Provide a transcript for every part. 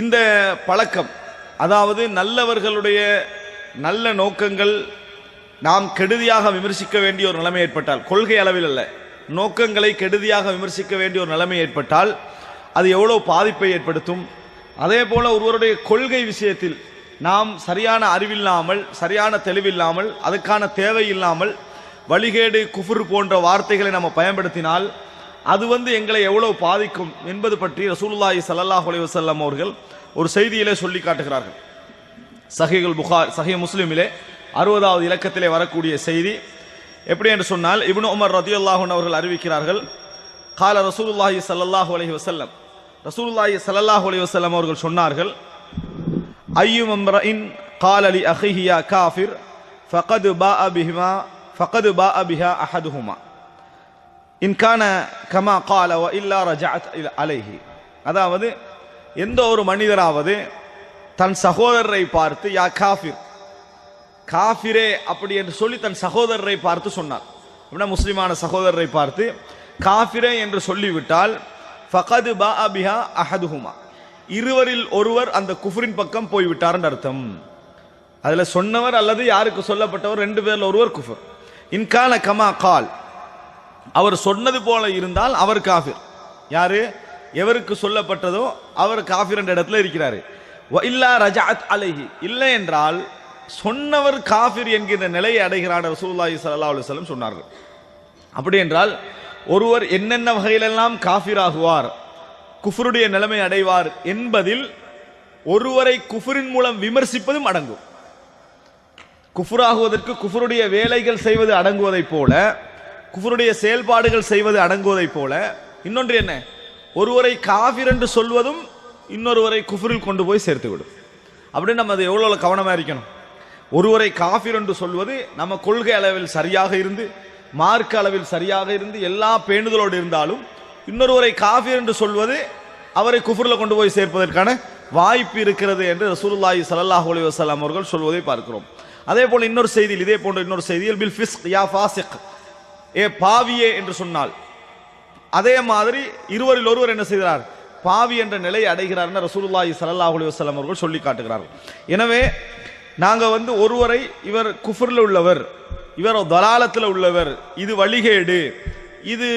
இந்த பழக்கம் அதாவது நல்லவர்களுடைய நல்ல நோக்கங்கள் நாம் கெடுதியாக விமர்சிக்க வேண்டிய ஒரு நிலைமை ஏற்பட்டால் கொள்கை அளவில் அல்ல நோக்கங்களை கெடுதியாக விமர்சிக்க வேண்டிய ஒரு நிலைமை ஏற்பட்டால் அது எவ்வளோ பாதிப்பை ஏற்படுத்தும். அதே போல் ஒருவருடைய கொள்கை விஷயத்தில் நாம் சரியான அறிவில்லாமல் சரியான தெளிவில்லாமல் அதுக்கான தேவை இல்லாமல் வழிகேடு குஃபுர் போன்ற வார்த்தைகளை நம்ம பயன்படுத்தினால் அது வந்து எங்களை எவ்வளவு பாதிக்கும் என்பது பற்றி ரசூலுல்லாஹி சல்லாஹ் அலைஹி வஸல்லம் அவர்கள் ஒரு செய்தியிலே சொல்லி காட்டுகிறார்கள். சஹிகுல் புகார் சஹி முஸ்லீமிலே அறுபதாவது இலக்கத்திலே வரக்கூடிய செய்தி. எப்படி என்று சொன்னால் இப்னு உமர் ரதியுல்லாஹு அவர்கள் அறிவிக்கிறார்கள் கால ரசூலுல்லாஹி சல்லாஹு அலஹி வசல்லம் ரசூலுல்லாஹி ஸல்லல்லாஹு அலி வசல்லம் அவர்கள் சொன்னார்கள் ஐயும் இன் கால் அலி அஹிஹி காஃபிர் ஃபகது பா அபிஹிமா ஃபகது பா அபிஹா அஹதுஹுமா. இன்கான கமா கால இல்லா ரஜாத் அலைஹி. அதாவது எந்த ஒரு மனிதராவது தன் சகோதரரை பார்த்து யா காஃபிர் காஃபிரே அப்படி என்று சொல்லி தன் சகோதரரை பார்த்து சொன்னார். அப்படின்னா முஸ்லிமான சகோதரரை பார்த்து காஃபிரே என்று சொல்லிவிட்டால் ஃபகது பா அபிஹா அஹதுஹுமா. இருவரில் ஒருவர் அந்த குஃபரின் பக்கம் போய்விட்டார்னு அர்த்தம். அதில் சொன்னவர் அல்லது யாருக்கு சொல்லப்பட்டவர்? ரெண்டு பேரில் ஒருவர் குஃபர். இன்கான கமா கால். அவர் சொன்னது போல இருந்தால் அவர் காஃபிர். யாரு? எவருக்கு சொல்லப்பட்டதோ அவர் காஃபிர் என்ற இடத்துல இருக்கிறாரு. இல்லா ரஜாத் அலைஹி. இல்லை என்றால் சொன்னவர் காஃபிர் என்கிற நிலையை அடைகிறான் ரசூல்லாஹி சல்லா அலுவலம் சொன்னார்கள். அப்படி என்றால் ஒருவர் என்னென்ன வகையிலெல்லாம் காஃபிர் ஆகுவார் குஃபருடைய நிலைமை அடைவார் என்பதில் ஒருவரை குஃபரின் மூலம் விமர்சிப்பதும் அடங்கும். குஃபுராகுவதற்கு குஃபருடைய வேலைகள் செய்வது அடங்குவதைப் போல குஃபருடைய செயல்பாடுகள் செய்வது அடங்குவதைப் போல இன்னொன்று என்ன? ஒருவரை காஃபிர் என்று சொல்வதும் இன்னொருவரை குஃபரில் கொண்டு போய் சேர்த்துவிடும் அப்படின்னு நம்ம அதை எவ்வளோ கவனமா இருக்கணும்? ஒருவரை காஃபிர் என்று சொல்வது நம்ம கொள்கை அளவில் சரியாக இருந்து மார்க்க அளவில் சரியாக இருந்து எல்லா பேணுதலோடு இருந்தாலும் இன்னொருவரை காஃபிர் என்று சொல்வது அவரை குஃபரில் கொண்டு போய் சேர்ப்பதற்கான வாய்ப்பு இருக்கிறது என்று ரசூலுல்லாஹி சல்லாஹ் அலி வசலாம் அவர்கள் சொல்வதை பார்க்கிறோம். அதே போல் இன்னொரு செய்தியில் இதே போன்ற இன்னொரு செய்தியில் பில் ஃபிஸ்க் யா ஃபாசிக் ஏ பாவியே என்று சொன்னால். அதே மாதிரி இருவரில் ஒருவர் என்ன செய்கிறார்? பாவி என்ற நிலையை அடைகிறார் ரசூலுல்லாஹி சல்லாஹ் அலி வஸல்லம் அவர்கள் சொல்லி காட்டுகிறார்கள். எனவே நாங்கள் வந்து ஒருவரை இவர் குஃபரில் உள்ளவர் இவர் தலாலத்தில் உள்ளவர் இது வழிகேடு இது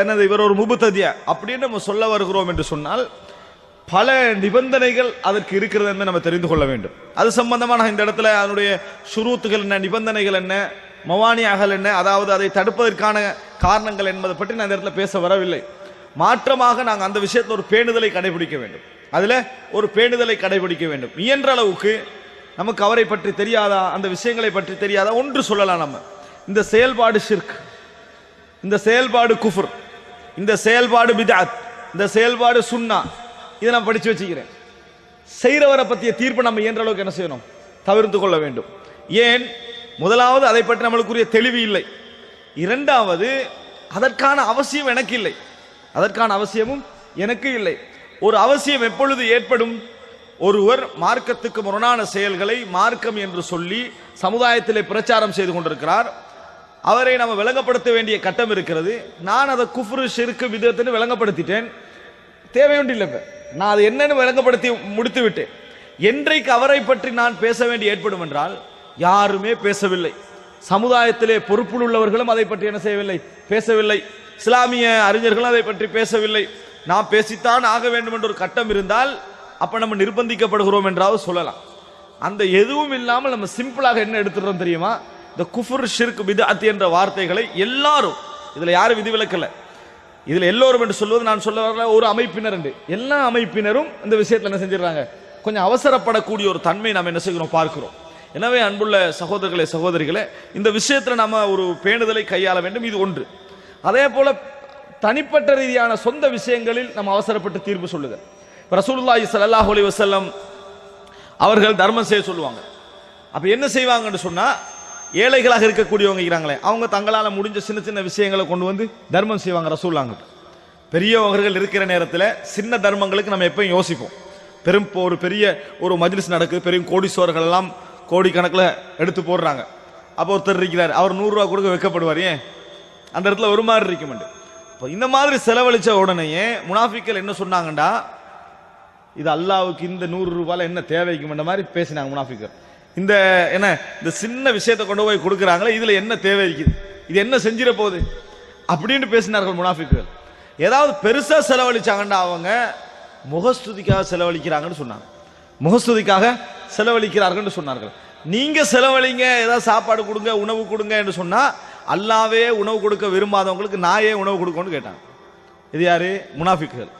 என்னது இவர் ஒரு முபுத்ததிய அப்படின்னு நம்ம சொல்ல வருகிறோம் என்று சொன்னால் பல நிபந்தனைகள் அதற்கு இருக்கிறது என்று நம்ம தெரிந்து கொள்ள வேண்டும். அது சம்பந்தமாக இந்த இடத்துல அதனுடைய சுருத்துகள் என்ன நிபந்தனைகள் என்ன மவானி அகல் என்ன? அதாவது அதை தடுப்பதற்கான காரணங்கள் என்பதை பற்றி நான் இந்த இடத்துல பேச வரவில்லை. மாற்றமாக நாங்கள் அந்த விஷயத்தில் ஒரு பேணுதலை கடைபிடிக்க வேண்டும். அதில் ஒரு பேணுதலை கடைபிடிக்க வேண்டும். இயன்ற அளவுக்கு நமக்கு அவரை பற்றி தெரியாதா? அந்த விஷயங்களை பற்றி தெரியாதா? ஒன்று சொல்லலாம் நம்ம. இந்த செயல்பாடு ஷிர்க் இந்த செயல்பாடு குஃபுர் இந்த செயல்பாடு பிதாத் இந்த செயல்பாடு சுன்னா இதை நான் படித்து வச்சுக்கிறேன். செய்கிறவரை பற்றிய தீர்ப்பு நம்ம இயன்ற அளவுக்கு என்ன செய்யணும்? தவிர்த்து கொள்ள வேண்டும். ஏன்? முதலாவது அதை பற்றி நம்மளுக்குரிய தெளிவு இல்லை. இரண்டாவது அதற்கான அவசியம் எனக்கு இல்லை. அதற்கான அவசியமும் எனக்கு இல்லை. ஒரு அவசியம் எப்பொழுது ஏற்படும்? ஒருவர் மார்க்கத்துக்கு முரணான செயல்களை மார்க்கம் என்று சொல்லி சமுதாயத்திலே பிரச்சாரம் செய்து கொண்டிருக்கிறார். அவரை நம்ம விளங்கப்படுத்த வேண்டிய கட்டம் இருக்கிறது. நான் அதை குஃப்ரு ஷிருக்கு விதத்தின்னு விளங்கப்படுத்திட்டேன். தேவையுண்டில்லை இப்ப. நான் அது என்னன்னு விளங்கப்படுத்தி முடித்து விட்டேன் என்றைக்கு அவரை பற்றி நான் பேச வேண்டி ஏற்படும் என்றால் யாருமே பேசவில்லை. சமுதாயத்திலே பொறுப்பில் உள்ளவர்களும் அதை பற்றி என்ன செய்யவில்லை? பேசவில்லை. இஸ்லாமிய அறிஞர்களும் அதை பற்றி பேசவில்லை. நாம் பேசித்தான் ஆக வேண்டும் என்ற ஒரு கட்டம் இருந்தால் அப்ப நம்ம நிர்பந்திக்கப்படுகிறோம் என்றாவது சொல்லலாம். அந்த எதுவும் இல்லாமல் நம்ம சிம்பிளாக என்ன எடுத்துடுறோம் தெரியுமா? இந்த குஃபுர் ஷிர்க் பிதாத் என்ற வார்த்தைகளை எல்லாரும் இதுல யாரும் விதிவிலக்கல இதுல எல்லோரும் என்று சொல்வது நான் சொல்ல வரல ஒரு அமைப்பினர் என்று. எல்லா அமைப்பினரும் இந்த விஷயத்துல என்ன செஞ்சிடறாங்க? கொஞ்சம் அவசரப்படக்கூடிய ஒரு தன்மை நாம் என்ன செய்கிறோம்? பார்க்கிறோம். எனவே அன்புள்ள சகோதரர்களே சகோதரிகளே இந்த விஷயத்தில் நம்ம ஒரு பேணுதலை கையாள வேண்டும். இது ஒன்று. அதே போல தனிப்பட்ட ரீதியான சொந்த விஷயங்களில் நம்ம அவசரப்பட்டு தீர்ப்பு சொல்லுதல். இப்ப ரசூலுல்லாஹி ஸல்லல்லாஹு அலைஹி அவர்கள் தர்மம் செய்ய சொல்லுவாங்க. அப்போ என்ன செய்வாங்கன்னு சொன்னால் ஏழைகளாக இருக்கக்கூடியவங்க இருக்கிறாங்களே அவங்க தங்களால் முடிஞ்ச சின்ன சின்ன விஷயங்களை கொண்டு வந்து தர்மம் செய்வாங்க ரசூல்லாங்க பெரியவர்கள் இருக்கிற நேரத்தில் சின்ன தர்மங்களுக்கு நம்ம எப்பயும் யோசிப்போம். பெரும் இப்போ ஒரு பெரிய ஒரு மஜ்லிஸ் நடக்குது பெரும் கோடீஸ்வரர்கள் எல்லாம் கோடிக்கணக்கில் எடுத்து போடுறாங்க. அப்போ ஒருத்தர் இருக்கிறார். அவர் நூறுரூவா கொடுக்க வைக்கப்படுவார். ஏன்? அந்த இடத்துல ஒரு மாதிரி இருக்க இப்போ இந்த மாதிரி செலவழித்த உடனேயே முனாஃபிக்கல் என்ன சொன்னாங்கண்டா? இது அல்லாவுக்கு இந்த நூறு ரூபாயில என்ன தேவைக்குமென்ற மாதிரி பேசினாங்க முனாஃபிக்கர் இந்த என்ன இந்த சின்ன விஷயத்தை கொண்டு போய் கொடுக்குறாங்களே இதில் என்ன தேவை இருக்குது இது என்ன செஞ்சிட போகுது? அப்படின்னு பேசினார்கள் முனாஃபிக்குகள் ஏதாவது பெருசாக செலவழிச்சாங்கன்னா அவங்க முகஸ்துதிக்காக செலவழிக்கிறாங்கன்னு சொன்னாங்க. முகஸ்துதிக்காக செலவழிக்கிறார்கள் சொன்னார்கள். நீங்க செலவழிங்க ஏதாவது சாப்பாடு கொடுங்க உணவு கொடுங்க என்று சொன்னா அல்லாவே உணவு கொடுக்க விரும்பாதவங்களுக்கு நாயே உணவு கொடுக்கணும்னு கேட்டாங்க. இது யாரு? முனாஃபிக்குகள்.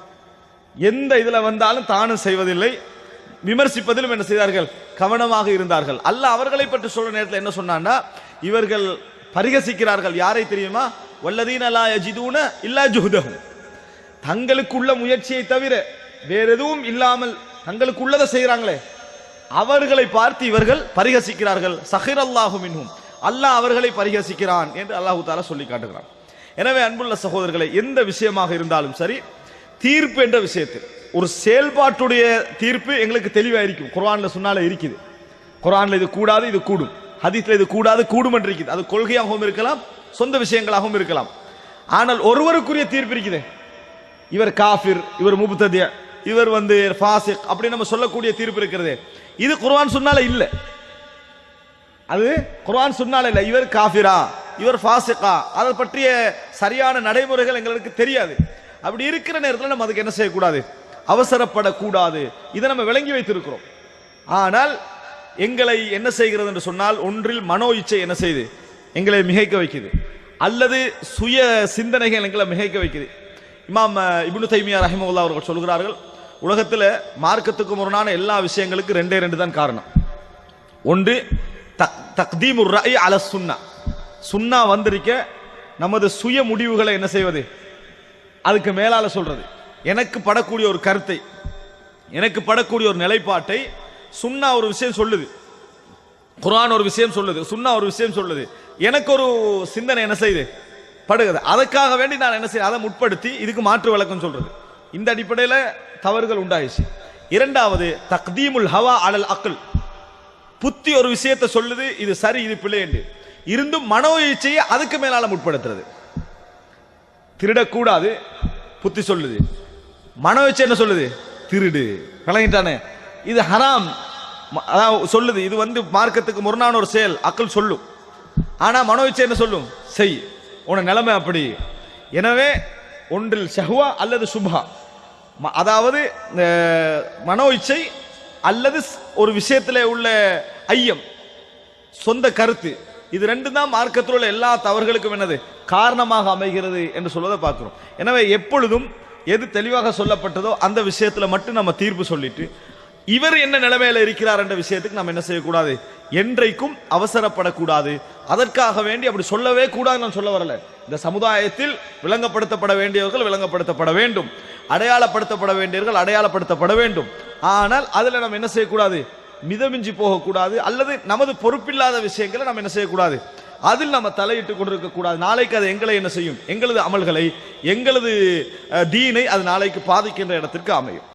எந்த இதுல வந்தாலும் தானும் செய்வதில்லை விமர்சிப்பதிலும் என்ன செய்தார்கள்? கவனமாக இருந்தார்கள். அல்ல அவர்களை பற்றி சொல்ற நேரத்தில் என்ன சொன்னான்னா இவர்கள் பரிகசிக்கிறார்கள். யாரை தெரியுமா? வல்லதீன் லா யஜிதூன இல்லா ஜுஹதஹும். தங்களுக்குள்ள முயற்சியை தவிர வேற எதுவும் இல்லாமல் தங்களுக்குள்ளதை செய்கிறாங்களே அவர்களை பார்த்து இவர்கள் பரிகசிக்கிறார்கள். சஹிர் அல்லாஹு மின்ஹும். அல்லாஹ் அவர்களை பரிகசிக்கிறான் என்று அல்லாஹு தாலா சொல்லி காட்டுகிறான். எனவே அன்புள்ள சகோதரர்களை எந்த விஷயமாக இருந்தாலும் சரி தீர்ப்பு என்ற விஷயத்தில் ஒரு செயல்பாட்டுடைய தீர்ப்பு எங்களுக்கு தெளிவாயிருக்கும். குரானில் சொன்னால இருக்குது. குரானில் இது கூடாது இது கூடும். ஹதீஸில் இது கூடாது கூடும் என்று இருக்குது. அது கொள்கையாகவும் இருக்கலாம் சொந்த விஷயங்களாகவும் இருக்கலாம். ஆனால் ஒருவருக்குரிய தீர்ப்பு இருக்குது. இவர் காஃபிர் இவர் முபுத்ததிய இவர் வந்து ஃபாசிக் அப்படின்னு நம்ம சொல்லக்கூடிய தீர்ப்பு இருக்கிறது. இது குர்ஆன் சொன்னால இல்ல. அது குர்ஆன் சொன்னால இல்ல. இவர் காஃபிரா இவர் ஃபாசிகா. அதை பற்றிய சரியான நடைமுறைகள் எங்களுக்கு தெரியாது. அப்படி இருக்கிற நேரத்தில் நம்ம அதுக்கு என்ன செய்யக்கூடாது? அவசரப்படக்கூடாது. இதை நம்ம விளங்கி வைத்திருக்கிறோம். ஆனால் எங்களை என்ன செய்கிறது என்று சொன்னால் ஒன்றில் மனோ இச்சை என்ன செய்யுது எங்களை மிகைக்க வைக்குது. அல்லது சுய சிந்தனைகள் எங்களை மிகைக்க வைக்குது. இமாம் இபுனு தைமியா ரஹிமுல்லா அவர்கள் சொல்கிறார்கள் உலகத்தில் மார்க்கத்துக்கு முரணான எல்லா விஷயங்களுக்கு ரெண்டே ரெண்டு தான் காரணம். ஒன்று தக் தக்தீமுர் ராய் அல சுன்னா. சுன்னா வந்திருக்க நமது சுய முடிவுகளை என்ன செய்வது? அதுக்கு மேலால சொல்றது. எனக்கு படக்கூடிய ஒரு கருத்தை எனக்கு படக்கூடிய ஒரு நிலைப்பாட்டை சுண்ணா ஒரு விஷயம் சொல்லுது. குரான் ஒரு விஷயம் சொல்லுது சுன்னா ஒரு விஷயம் சொல்லுது. எனக்கு ஒரு சிந்தனை என்ன செய்யுது படுகிறது. அதுக்காக வேண்டி நான் என்ன செய்ய அதை முற்படுத்தி இதுக்கு மாற்று விளக்கம் சொல்றது. இந்த அடிப்படையில் தவறுகள் உண்டாயிடுச்சு. இரண்டாவது தக்தீமுல் ஹவா அலல் அக்கல் புத்தி ஒரு விஷயத்தை சொல்லுது இது சரி இது பிள்ளை என்று. இருந்தும் மனோ இச்சையை அதுக்கு மேலால முற்படுத்துறது. திருடக்கூடாது புத்தி சொல்லுது. மனோ இச்சை என்ன சொல்லுது? திருடு. விளங்கிட்டானே. இது ஹராம். அதாவது சொல்லுது இது வந்து மார்க்கத்துக்கு முரணான ஒரு செயல் அக்கள் சொல்லும். ஆனா மனோ இச்சை என்ன சொல்லும்? செய். உன நிலைமை அப்படி. எனவே ஒன்றில் ஷஹ்வா அல்லது சுபா அதாவது மனோ இச்சை அல்லது ஒரு விஷயத்தில் உள்ள ஐயம் சொந்த கருத்து இது ரெண்டு தான் மார்க்கத்தில் உள்ள எல்லா தவறுகளுக்கும் என்னது காரணமாக அமைகிறது என்று சொல்வதை பார்க்குறோம். எனவே எப்பொழுதும் எது தெளிவாக சொல்லப்பட்டதோ அந்த விஷயத்தில் மட்டும் நம்ம தீர்ப்பு சொல்லிட்டு இவர் என்ன நிலைமையில் இருக்கிறார் என்ற விஷயத்துக்கு நம்ம என்ன செய்யக்கூடாது? என்றைக்கும் அவசரப்படக்கூடாது. அதற்காக வேண்டி அப்படி சொல்லவே கூடாது நான் சொல்ல வரல. இந்த சமுதாயத்தில் விளங்கப்படுத்தப்பட வேண்டியவர்கள் விளங்கப்படுத்தப்பட வேண்டும். அடையாளப்படுத்தப்பட வேண்டியவர்கள் அடையாளப்படுத்தப்பட வேண்டும். ஆனால் அதில் நம்ம என்ன செய்யக்கூடாது? மிதமிஞ்சி போகக்கூடாது அல்லது நமது பொறுப்பில்லாத விஷயங்களை நம்ம என்ன செய்யக்கூடாது? அதில் நம்ம தலையிட்டு கொண்டிருக்க கூடாது. நாளைக்கு அது எங்களை என்ன செய்யும்? எங்களது அமல்களை எங்களது தீனை அது நாளைக்கு பாதிக்கின்ற இடத்திற்கு அமையும்.